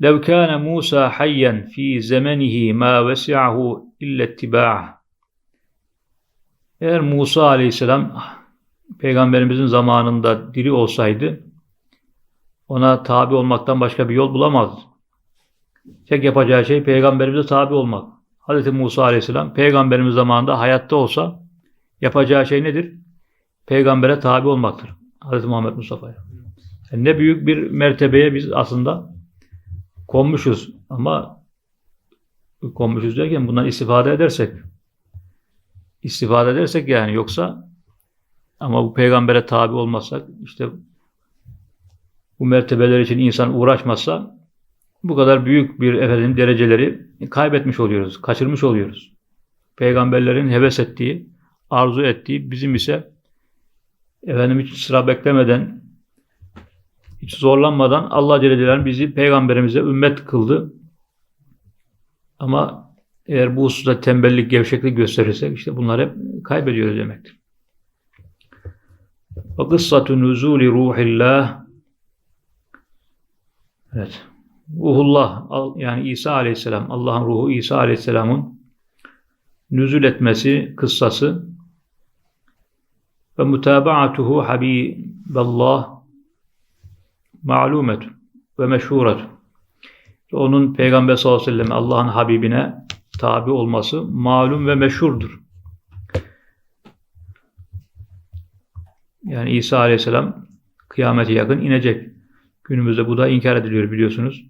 لَوْ كَانَ مُوسَى حَيًّا ف۪ي زَمَنِهِ مَا وَسِعَهُ اِلَّا اتِّبَاعَهُ Eğer Musa aleyhisselam peygamberimizin zamanında diri olsaydı ona tabi olmaktan başka bir yol bulamazdı. Tek yapacağı şey peygamberimize tabi olmak. Hz. Musa aleyhisselam peygamberimiz zamanında hayatta olsa yapacağı şey nedir? Peygambere tabi olmaktır. Hz. Muhammed Mustafa'ya. Yani ne büyük bir mertebeye biz aslında konmuşuz. Ama konmuşuz derken bundan istifade edersek istifade edersek yani yoksa ama bu peygambere tabi olmazsak işte bu mertebeler için insan uğraşmazsa bu kadar büyük bir efendim dereceleri kaybetmiş oluyoruz, kaçırmış oluyoruz. Peygamberlerin heves ettiği, arzu ettiği, bizim ise efendim hiç sıra beklemeden, hiç zorlanmadan Allah Celle Celaluhu bizi peygamberimize ümmet kıldı. Ama eğer bu hususta tembellik, gevşeklik gösterirsek işte bunları hep kaybediyoruz demektir. Ve kıssatu nuzuli ruhillah Evet. Ruhullah yani İsa Aleyhisselam Allah'ın ruhu İsa Aleyhisselam'ın nüzul etmesi kıssası ve mutabaatuhu habiballah ma'lumet ve meşhuret. Onun Peygamber sallallahu aleyhi ve sellem Allah'ın Habibine tabi olması malum ve meşhurdur. Yani İsa aleyhisselam kıyamete yakın inecek. Günümüzde bu da inkar ediliyor biliyorsunuz.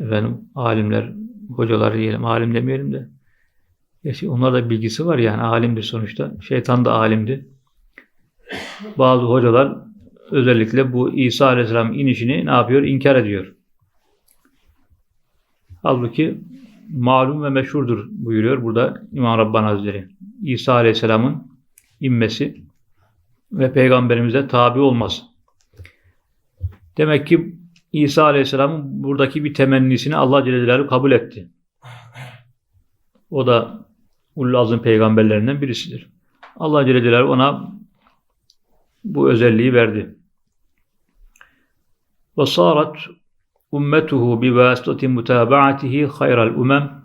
Efendim alimler, hocalar diyelim, alim demeyelim de. Gerçi onlar da bilgisi var yani alimdir sonuçta. Şeytan da alimdi. Bazı hocalar özellikle bu İsa Aleyhisselam inişini ne yapıyor? İnkar ediyor. Halbuki malum ve meşhurdur buyuruyor burada İmam Rabbani Hazretleri. İsa Aleyhisselam'ın inmesi ve peygamberimize tabi olması. Demek ki İsa Aleyhisselam'ın buradaki bir temennisini Allah Celle Celaluhu kabul etti. O da Ulul Azim peygamberlerinden birisidir. Allah Celle Celaluhu ona bu özelliği verdi. Ve sarat ummetuhu bi vasitati mutaba'atihi hayral umem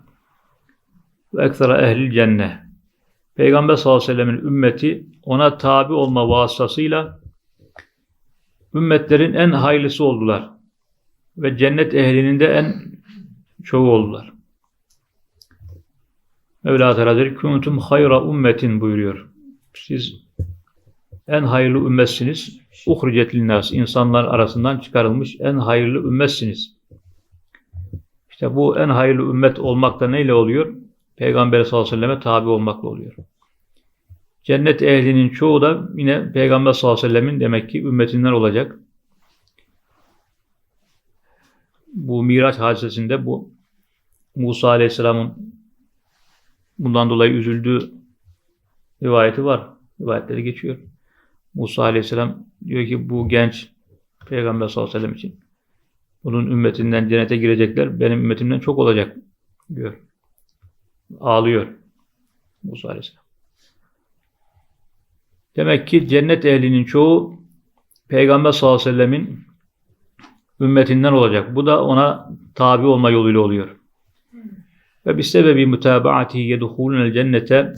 ve ekstra ehlil cennet. Peygamber sallallahu aleyhi ve sellemin ümmeti ona tabi olma vasıtasıyla ümmetlerin en hayırlısı oldular. Ve cennet ehlinin de en çoğu oldular. Mevla Teala kuntum hayra ummetin buyuruyor. Siz en hayırlı ümmetsiniz. Uhricet linnas. insanlar arasından çıkarılmış en hayırlı ümmetsiniz. İşte bu en hayırlı ümmet olmakta neyle oluyor? Peygamber sallallahu aleyhi ve selleme tabi olmakla oluyor. Cennet ehlinin çoğu da yine Peygamber sallallahu aleyhi ve sellemin demek ki ümmetinden olacak. Bu Miraç hadisesinde bu Musa aleyhisselamın bundan dolayı üzüldüğü rivayeti var. Rivayetleri geçiyor. Musa aleyhisselam diyor ki bu genç Peygamber sallallahu aleyhi ve sellem için bunun ümmetinden cennete girecekler benim ümmetimden çok olacak diyor. Ağlıyor Musa aleyhisselam. Demek ki cennet ehlinin çoğu Peygamber sallallahu aleyhi ve sellemin ümmetinden olacak. Bu da ona tabi olma yoluyla oluyor. Ve bir sebebi mutabaati yedhulunel cennete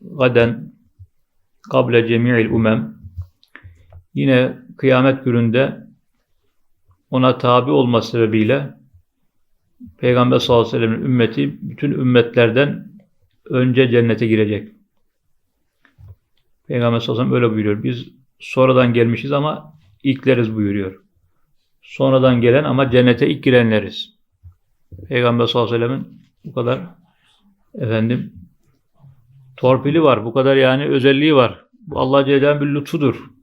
gaden kable cemi'il umem yine kıyamet gününde ona tabi olma sebebiyle Peygamber sallallahu aleyhi ve sellem'in ümmeti bütün ümmetlerden önce cennete girecek. Peygamber sallallahu aleyhi ve sellem öyle buyuruyor. Biz sonradan gelmişiz ama ilkleriz buyuruyor. Sonradan gelen ama cennete ilk girenleriz. Peygamber sallallahu aleyhi ve sellem'in bu kadar efendim torpili var. Bu kadar yani özelliği var. Bu Allah Celle bir lütfudur.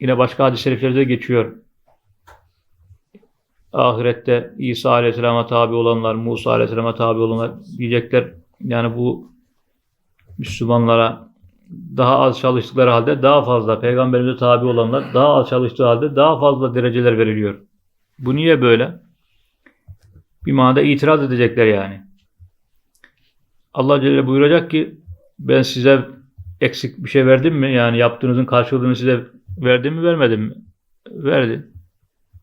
Yine başka hadis-i şeriflerde geçiyor. Ahirette İsa Aleyhisselam'a tabi olanlar, Musa Aleyhisselam'a tabi olanlar diyecekler. Yani bu Müslümanlara daha az çalıştıkları halde daha fazla, peygamberimize tabi olanlar daha az çalıştığı halde daha fazla dereceler veriliyor. Bu niye böyle? Bir manada itiraz edecekler yani. Allah Celle buyuracak ki ben size eksik bir şey verdim mi? Yani yaptığınızın karşılığını size verdim mi vermedim mi? Verdi.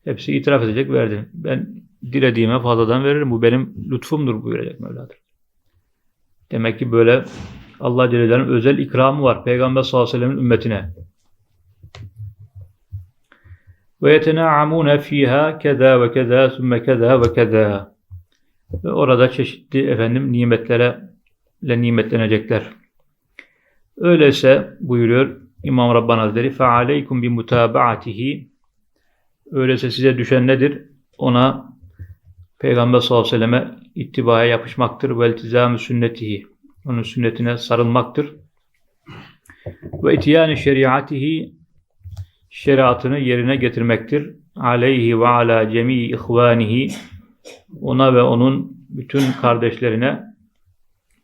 Hepsi itiraf edecek verdim. Ben dilediğime fazladan veririm. Bu benim lütfumdur buyuracak Mevla'dır. Demek ki böyle Allah Celle Celaluhu'nun özel ikramı var Peygamber sallallahu aleyhi ve sellem'in ümmetine. Ve yetena'amune fiha keza ve keza sümme keza ve keza. Ve orada çeşitli efendim nimetlere ile nimetlenecekler. Öyleyse buyuruyor İmam Rabbani Hazretleri فَعَلَيْكُمْ بِمُتَابَعَتِهِ Öyleyse size düşen nedir? Ona Peygamber sallallahu aleyhi ve selleme ittibaya yapışmaktır ve iltizam sünnetihi. Onun sünnetine sarılmaktır. Ve itiyani şeriatihi şeriatını yerine getirmektir. Aleyhi ve ala cemii ihvanihi ona ve onun bütün kardeşlerine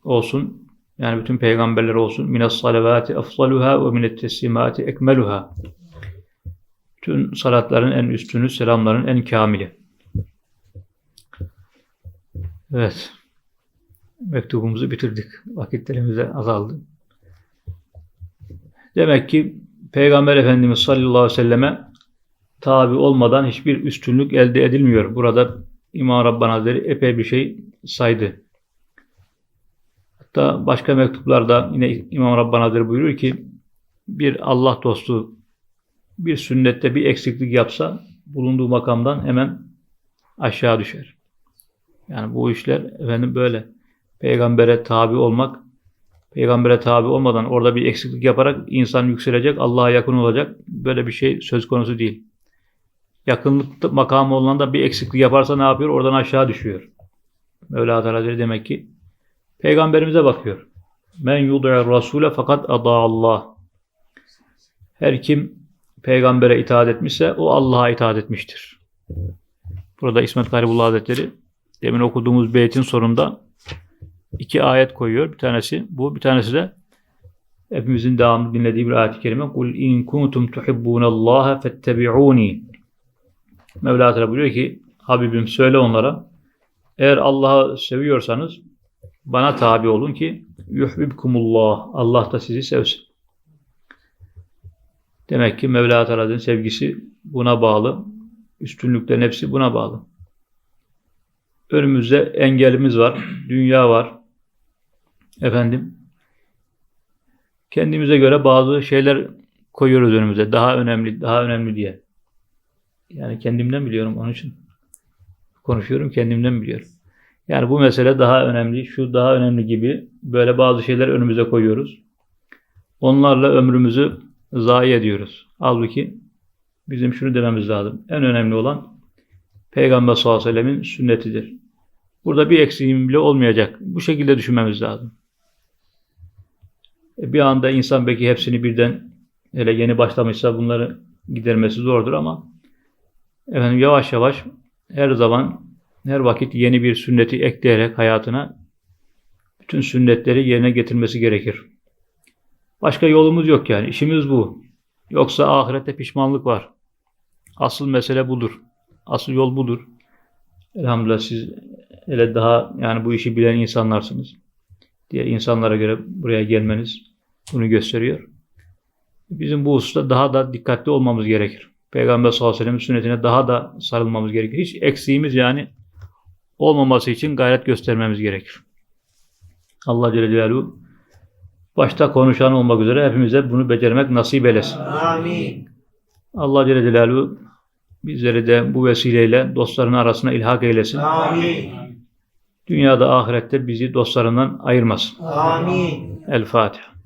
olsun yani bütün peygamberler olsun. Minas salavati afsaluha ve minet teslimati ekmeluha. Bütün salatların en üstünü selamların en kamili. Evet. Mektubumuzu bitirdik. Vakitlerimiz azaldı. Demek ki Peygamber Efendimiz sallallahu aleyhi ve selleme tabi olmadan hiçbir üstünlük elde edilmiyor. Burada İmam Rabbani Hazretleri epey bir şey saydı. Hatta başka mektuplarda yine İmam Rabbani buyuruyor ki bir Allah dostu bir sünnette bir eksiklik yapsa bulunduğu makamdan hemen aşağı düşer. Yani bu işler efendim böyle. Peygambere tabi olmak Peygambere tabi olmadan orada bir eksiklik yaparak insan yükselecek, Allah'a yakın olacak. Böyle bir şey söz konusu değil. Yakınlık makamı olan da bir eksiklik yaparsa ne yapıyor? Oradan aşağı düşüyor. Mevla Teala demek ki Peygamberimize bakıyor. Men yud'ir rasule fakat ada Allah. Her kim peygambere itaat etmişse o Allah'a itaat etmiştir. Burada İsmet Garibullah Hazretleri demin okuduğumuz beytin sonunda iki ayet koyuyor. Bir tanesi bu, bir tanesi de hepimizin devamlı dinlediği bir ayet-i kerime. Kul in kuntum tuhibbunallaha fettebi'uni. Mevla Teala buyuruyor ki Habibim söyle onlara eğer Allah'ı seviyorsanız bana tabi olun ki yuhbibkumullah. Allah da sizi sevsin. Demek ki Mevla Teala'nın sevgisi buna bağlı. Üstünlüklerin hepsi buna bağlı. Önümüzde engelimiz var. Dünya var. Efendim kendimize göre bazı şeyler koyuyoruz önümüze. Daha önemli, daha önemli diye. Yani kendimden biliyorum onun için. Konuşuyorum kendimden biliyorum. Yani bu mesele daha önemli, şu daha önemli gibi böyle bazı şeyler önümüze koyuyoruz. Onlarla ömrümüzü zayi ediyoruz. Halbuki bizim şunu dememiz lazım. En önemli olan Peygamber sallallahu aleyhi ve sellemin sünnetidir. Burada bir eksiğim bile olmayacak. Bu şekilde düşünmemiz lazım. E, Bir anda insan belki hepsini birden hele yeni başlamışsa bunları gidermesi zordur ama efendim yavaş yavaş her zaman her vakit yeni bir sünneti ekleyerek hayatına bütün sünnetleri yerine getirmesi gerekir. Başka yolumuz yok yani. İşimiz bu. Yoksa ahirette pişmanlık var. Asıl mesele budur. Asıl yol budur. Elhamdülillah siz hele daha yani bu işi bilen insanlarsınız. Diğer insanlara göre buraya gelmeniz bunu gösteriyor. Bizim bu hususta daha da dikkatli olmamız gerekir. Peygamber sallallahu aleyhi ve sellem'in sünnetine daha da sarılmamız gerekir. Hiç eksiğimiz yani olmaması için gayret göstermemiz gerekir. Allah Celle Celaluhu başta konuşan olmak üzere hepimize bunu becermek nasip eylesin. Amin. Allah Celle Celaluhu bizleri de bu vesileyle dostların arasına ilhak eylesin. Amin. Dünyada ahirette bizi dostlarından ayırmasın. Amin. El Fatiha.